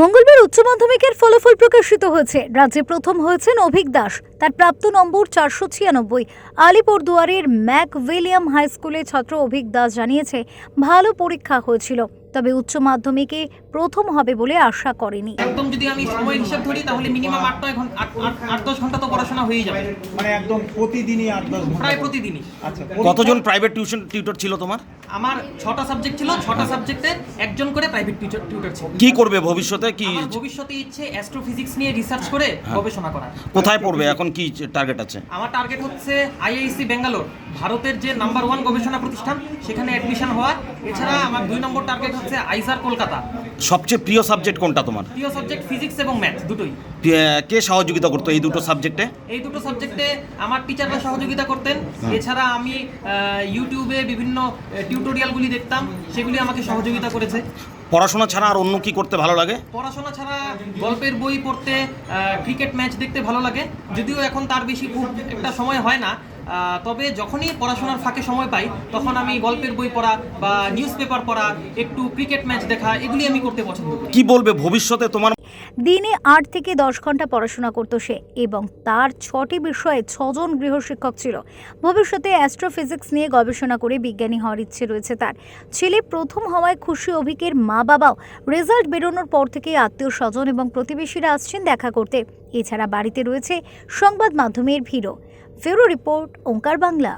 মঙ্গলবার উচ্চ মাধ্যমিকের ফলাফল প্রকাশিত হয়েছে। রাজ্যে প্রথম হয়েছেন অভিক দাস। তার প্রাপ্ত নম্বর চারশো ছিয়ানব্বই। আলিপুরদুয়ারের ম্যাক উইলিয়াম হাই স্কুলের ছাত্র অভিক দাস জানিয়েছে, ভালো পরীক্ষা হয়েছিল। তবে উচ্চ মাধ্যমিকে প্রথম হবে বলে আশা করেনি। একদম যদি আমি সময় হিসাব ধরি তাহলে মিনিমাম আট নয় ঘণ্টা আট- দশ ঘণ্টা তো পড়াশোনা হয়ে যাবে। মানে একদম প্রতিদিনই আট দশ ঘণ্টা প্রায় প্রতিদিনই। আচ্ছা কতজন প্রাইভেট টিউশন টিউটর ছিল তোমার? আমার ছটা সাবজেক্ট ছিল ছটা সাবজেক্টে একজন করে প্রাইভেট টিউটর টিউটর ছিল। কি করবে ভবিষ্যতে? কি ভবিষ্যতে ইচ্ছে অ্যাস্ট্রোফিজিক্স নিয়ে রিসার্চ করে গবেষণা করা কোথায় পড়বে? এখন কি টার্গেট আছে? আমার টার্গেট হচ্ছে আইআইসি ব্যাঙ্গালোর ভারতের যে নাম্বার ওয়ান গবেষণা প্রতিষ্ঠান সেখানে অ্যাডমিশন হওয়া এছাড়া আমার দুই নম্বর টার্গেট হচ্ছে আইজার কলকাতা। সবচেয়ে প্রিয় সাবজেক্ট কোনটা তোমার? প্রিয় সাবজেক্ট ফিজিক্স এবং ম্যাথ দুটোই। কে- সহযোগিতা করতো এই দুটো সাবজেক্টে এই দুটো সাবজেক্টে আমার টিচাররা সহযোগিতা করতেন। এছাড়া আমি ইউটিউবে বিভিন্ন টিউটোরিয়ালগুলি দেখতাম সেগুলি আমাকে সহযোগিতা করেছে। পড়াশোনা ছাড়া আর অন্য কি করতে ভালো লাগে? পড়াশোনা ছাড়া গল্পের বই পড়তে ক্রিকেট ম্যাচ দেখতে ভালো লাগে। যদিও এখন তার বেশি খুব একটা সময় হয় না তবে যখনই পড়াশোনার ফাঁকে সময় পাই তখন আমি গল্পের বই পড়া বা নিউজ পেপার পড়া একটু ক্রিকেট ম্যাচ দেখা এগুলি আমি করতে পছন্দ করি। কি বলবে ভবিষ্যতে তোমার? দিনে আট থেকে দশ ঘণ্টা পড়াশোনা করতো সে এবং তার ছটি বিষয়ে ছজন গৃহশিক্ষক ছিল। ভবিষ্যতে অ্যাস্ট্রোফিজিক্স নিয়ে গবেষণা করে বিজ্ঞানী হওয়ার ইচ্ছে রয়েছে তার। ছেলে প্রথম হওয়ায় খুশি অভিকের মা বাবাও রেজাল্ট বেরোনোর পর থেকেই আত্মীয় স্বজন এবং প্রতিবেশীরা আসছেন দেখা করতে। এছাড়া বাড়িতে রয়েছে সংবাদ মাধ্যমের ভিড়ও। ফেরো রিপোর্ট ওঙ্কার বাংলা।